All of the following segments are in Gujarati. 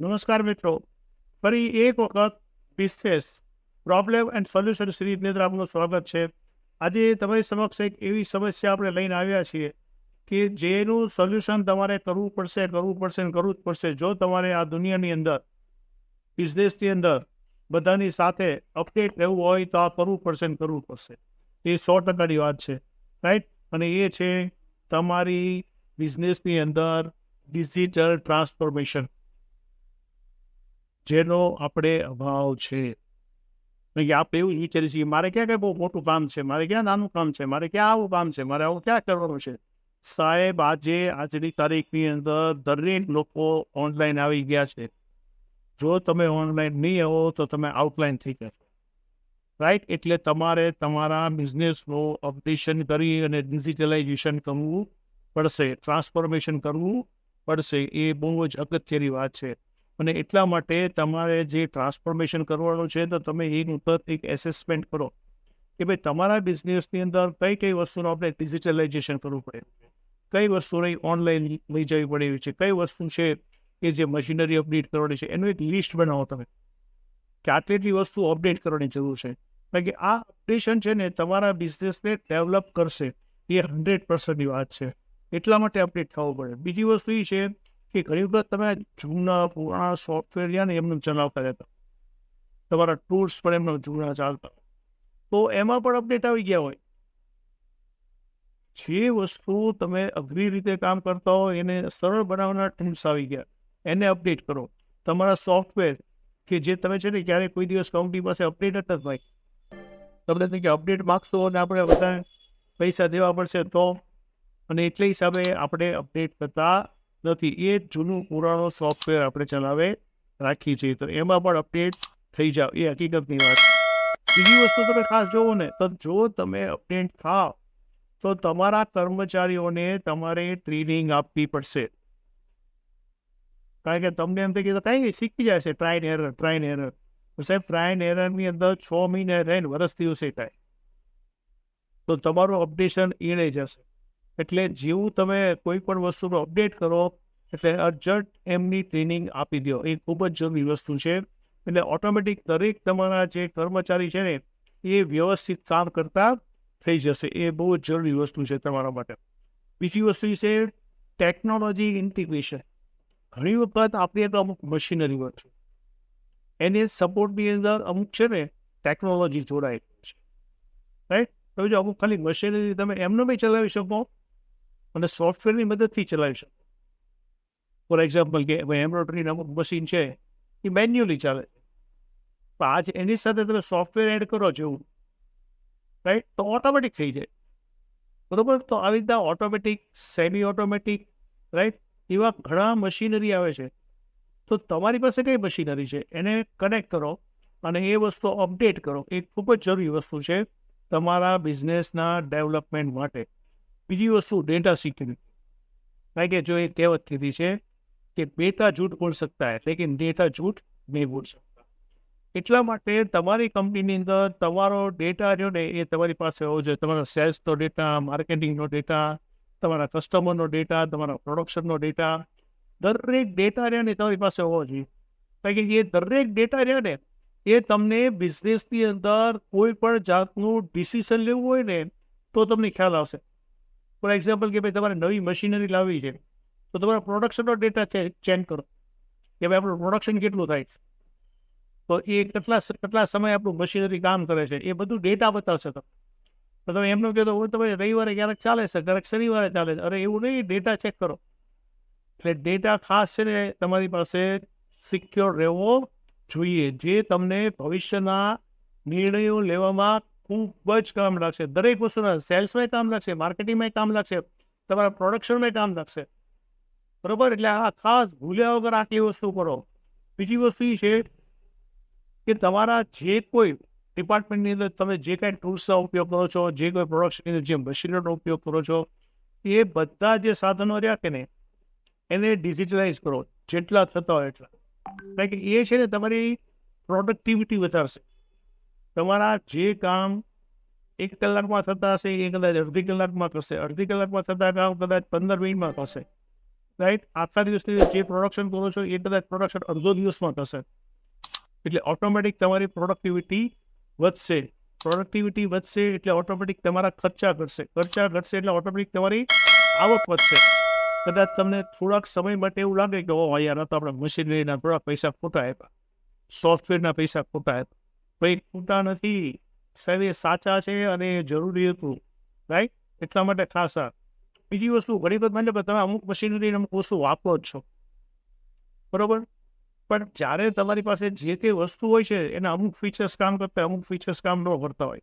નમસ્કાર મિત્રો. ફરી એક વખત બિઝનેસ પ્રોબ્લેમ એન્ડ સોલ્યુશન સિરીઝની અંદર આપનું સ્વાગત છે. આજે તમારી સમક્ષ એક એવી સમસ્યા આપણે લઈને આવ્યા છીએ કે જેનું સોલ્યુશન તમારે કરવું પડશે કરવું પડશે ને કરવું જ પડશે. જો તમારે આ દુનિયાની અંદર બિઝનેસની અંદર બધાની સાથે અપડેટ રહેવું હોય તો આ કરવું પડશે ને કરવું પડશે. એ સો ટકાની વાત છે. રાઈટ અને એ છે તમારી બિઝનેસની અંદર ડિજિટલ ટ્રાન્સફોર્મેશન જેનો આપણે અભાવ છે. કે આપણે એવું વિચારીએ છીએ મારે ક્યાં ક્યાં બહુ મોટું કામ છે? મારે ક્યાં નાનું કામ છે? મારે ક્યાં આવું કામ છે? મારે આવું ક્યાં કરવાનું છે? સાહેબ, આજે આજની તારીખની અંદર દરેક લોકો ઓનલાઈન આવી ગયા છે. જો તમે ઓનલાઈન નહીં આવો તો તમે આઉટલાઈન થઈ જશો. રાઈટ એટલે તમારે તમારા બિઝનેસનું અપડેશન કરી અને ડિજિટલાઇઝેશન કરવું પડશે. ટ્રાન્સફોર્મેશન કરવું પડશે. એ બહુ જ અગત્યની વાત છે. અને એટલા માટે તમારે જે ટ્રાન્સફોર્મેશન કરવાનું છે તો તમે એ ઉપર એક એસેસમેન્ટ કરો કે ભાઈ તમારા બિઝનેસની અંદર કઈ કઈ વસ્તુનું આપણે ડિજિટલાઇઝેશન કરવું પડે? કઈ વસ્તુને ઓનલાઈન લઈ જવી પડે એવી છે? કઈ વસ્તુ છે કે જે મશીનરી અપડેટ કરવાની છે? એનું એક લિસ્ટ બનાવો તમે. કે આટલી વસ્તુ અપડેટ કરવાની જરૂર છે? કારણ કે આ અપડેશન છે ને તમારા બિઝનેસને ડેવલપ કરશે એ હંડ્રેડ પર્સન્ટની વાત છે. એટલા માટે અપડેટ થવું પડે. બીજી વસ્તુ એ છે કે ઘણી વખત તમે જૂના, પુરાણા સોફ્ટવેર ને એમને ચલાવતા રહેતા. તમારા ટૂલ્સ પણ એમનો જૂના ચાલતા. તો એમાં પણ અપડેટ આવી ગયા હોય. જે વસ્તુ તમે અઘરી રીતે કામ કરતા હો એને સરળ બનાવવાના ટૂલ્સ આવી ગયા. એને અપડેટ કરો. તમારા સોફ્ટવેર કે જે તમે છે ને ક્યારે કોઈ દિવસ કંપની પાસે અપડેટ જ નથી ભાઈ તમને કે અપડેટ માગશો અને આપણે બધા પૈસા દેવા પડશે તો? અને એટલે હિસાબે આપણે અપડેટ કરતા નથી. એ જૂનું પુરાણો સોફ્ટવેર આપણે ચલાવે રાખી છીએ. તો એમાં પણ અપડેટ થઈ જાવ. એ હકીકતની વાત. બીજી વસ્તુ તમે ખાસ જોવો ને, તો જો તમે અપડેટ થાવ, તો તમારા કર્મચારીઓને તમારે ટ્રેનિંગ આપવી પડશે. કારણ કે તમને એમ થઈ કે કઈ શીખી જાય છે. ટ્રાયન એરર ટ્રાયન એરર તો સાહેબ ટ્રાયન એરરની અંદર છ મહિને રહીને, વર્ષ દિવસે થાય. તો તમારું અપડેશન એણે જશે એટલે જેવું તમે કોઈ પણ વસ્તુનો અપડેટ કરો, એટલે અર્જન્ટ એમની ટ્રેનિંગ આપી દો. એ ખૂબ જ જરૂરી વસ્તુ છે. એટલે ઓટોમેટિક દરેક તમારા જે કર્મચારી છે ને, એ વ્યવસ્થિત કામ કરતા થઈ જશે. એ બહુ જ જરૂરી વસ્તુ છે તમારા માટે. બીજી વસ્તુ છે ટેકનોલોજી ઇન્ટિગ્રેશન ઘણી વખત આપણી તો અમુક મશીનરી હોય છે. એને સપોર્ટની અંદર અમુક છે ને ટેકનોલોજી જોડાય છે. રાઈટ તમે જો અમુક ખાલી મશીનરી તમે એમનો બી ચલાવી શકો અને સોફ્ટવેરની મદદથી ચલાવી શકો. ફોર એક્ઝામ્પલ કે ભાઈ એમ્બ્રોઇડરી અમુક મશીન છે, એ મેન્યુઅલી ચાલે પણ આજ એની સાથે તમે સોફ્ટવેર એડ કરો જેવું રાઈટ તો ઓટોમેટિક થઈ જાય. બરોબર? તો આવી રીતના ઓટોમેટિક સેમી ઓટોમેટિક રાઈટ એવા ઘણા મશીનરી આવે છે. તો તમારી પાસે કઈ મશીનરી છે? એને કનેક્ટ કરો અને એ વસ્તુ અપડેટ કરો. એ ખૂબ જ જરૂરી વસ્તુ છે તમારા બિઝનેસના ડેવલપમેન્ટ માટે. બીજી વસ્તુ ડેટા સિક્યુરિટી કારણ કે જો એ કહેવત કીધી છે કે બેટા જૂઠ બોલ શકતા હે, લેકિન ડેટા જૂઠ નહીં બોલ શકતા. એટલા માટે તમારી કંપનીની અંદર તમારો ડેટા રહ્યો ને એ તમારી પાસે હોવો જોઈએ. તમારા સેલ્સનો ડેટા માર્કેટિંગનો ડેટા, તમારા કસ્ટમરનો ડેટા, તમારા પ્રોડક્શનનો ડેટા, દરેક ડેટા રહ્યો ને તમારી પાસે હોવો જોઈએ. કારણ કે એ દરેક ડેટા રહ્યો ને એ તમને બિઝનેસની અંદર કોઈ પણ જાતનું ડિસિઝન લેવું હોય ને તો તમને ખ્યાલ આવશે. ફોર એક્ઝામ્પલ કે ભાઈ તમારે નવી મશીનરી લાવવી છે, તો તમારા પ્રોડક્શનનો ડેટા ચેન્જ કરો. કે ભાઈ આપણું પ્રોડક્શન કેટલું થાય છે. તો એ કેટલા કેટલા સમય આપણું મશીનરી કામ કરે છે, એ બધું ડેટા બતાવશે તમે તો તમે એમનું કહેતો, હું તમે રવિવારે ક્યારેક ચાલે છે, ક્યારેક શનિવારે ચાલે છે. અરે, એવું નહીં ડેટા ચેક કરો. એટલે ડેટા ખાસ છે ને તમારી પાસે સિક્યોર રહેવો જોઈએ, જે તમને ભવિષ્યના નિર્ણયો લેવામાં ખૂબ જ કામ લાગશે. દરેક વસ્તુના સેલ્સમાં કામ લાગશે માર્કેટિંગમાં કામ લાગશે, તમારા પ્રોડક્શનમાં કામ લાગશે. બરોબર? એટલે આ ખાસ ભૂલ્યા વગર આટલી વસ્તુ કરો. બીજી વસ્તુ એ છે કે તમારા જે કોઈ ડિપાર્ટમેન્ટની અંદર તમે જે કાંઈ ટૂલ્સનો ઉપયોગ કરો છો, જે કોઈ પ્રોડક્શનની અંદર જે મશીનરીનો ઉપયોગ કરો છો, એ બધા જે સાધનો રહ્યા કે ને એને ડિજિટલાઇઝ કરો, જેટલા થતા હોય એટલા. કારણ કે એ છે ને તમારી પ્રોડક્ટિવિટી વધારશે. તમારા જે કામ એક કલાકમાં થતા હશે, એ કદાચ અડધી કલાકમાં થશે, અડધી કલાકમાં થતા કામ કદાચ પંદર મિનિટમાં થશે. રાઈટ આખા દિવસની જે પ્રોડક્શન કરો છો, એ કદાચ પ્રોડક્શન અડધો દિવસમાં થશે. એટલે ઓટોમેટિક તમારી પ્રોડક્ટિવિટી વધશે. પ્રોડક્ટિવિટી વધશે એટલે ઓટોમેટિક તમારા ખર્ચા ઘટશે. ખર્ચા ઘટશે એટલે ઓટોમેટિક તમારી આવક વધશે. કદાચ તમને થોડાક સમય માટે એવું લાગે કે ઓ યાર તો આપણે મશીનરીના થોડાક પૈસા ખોટા આપ્યા. સોફ્ટવેરના પૈસા ખોટા આપ્યા. ભાઈ ખોટા નથી. સાહેબ એ સાચા છે અને એ જરૂરી હતું. રાઈટ એટલા માટે ખાસ આ. બીજી વસ્તુ ઘણી વખત માની તમે અમુક મશીનરી અમુક વસ્તુ વાપરો જ છો. બરાબર? પણ જ્યારે તમારી પાસે જે તે વસ્તુ હોય છે, એના અમુક ફીચર્સ કામ કરતા અમુક ફીચર્સ કામ ન કરતા હોય.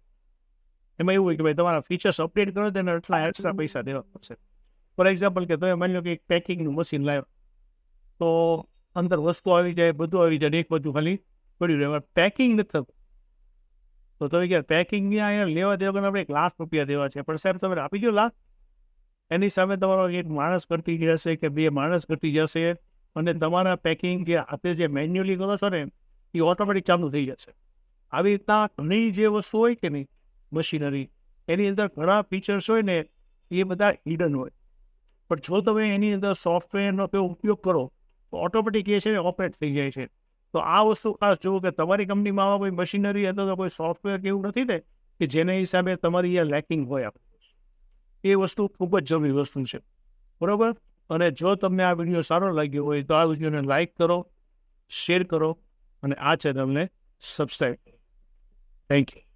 એમાં એવું હોય કે ભાઈ તમારા ફીચર્સ અપડેટ કરો તો એને એટલા એક્સ્ટ્રા પૈસા દેવા પડશે. ફોર એક્ઝામ્પલ કે તમે માની લો કે એક પેકિંગનું મશીન લાવ્યો. તો અંદર વસ્તુ આવી જાય, બધું આવી જાય એક બધું ખાલી પડ્યું રહે પેકિંગ નથી થતું. તો તમે કે પેકિંગની અહીંયા લેવા દેવા આપણે એક લાખ રૂપિયા દેવા છે. પણ સાહેબ તમે આપી દો લાખ. એની સામે તમારો એક માણસ ઘટી જશે કે બે માણસ ઘટી જશે અને તમારા પેકિંગ જે હાથે જે મેન્યુઅલી કરો છો ને, એ ઓટોમેટિક ચાલુ થઈ જશે. આવી રીતના ઘણી જે વસ્તુ હોય કે નહીં મશીનરી એની અંદર ઘણા ફીચર્સ હોય ને, એ બધા હિડન હોય. પણ જો તમે એની અંદર સોફ્ટવેરનો ઉપયોગ કરો, તો ઓટોમેટિક એ છે ને ઓપરેટ થઈ જાય છે. તો આ વસ્તુ ખાસ જુઓ કે તમારી કંપનીમાં આવા કોઈ મશીનરી અથવા તો કોઈ સોફ્ટવેર કે એવું નથી ને, કે જેના હિસાબે તમારી અહીંયા લેકિંગ હોય એ વસ્તુ ખૂબ જ જરૂરી વસ્તુ છે. બરાબર? અને જો તમને આ વીડિયો સારો લાગ્યો હોય તો આ વિડીયોને લાઇક કરો શેર કરો અને આ ચેનલને સબસ્ક્રાઈબ કરો. Thank you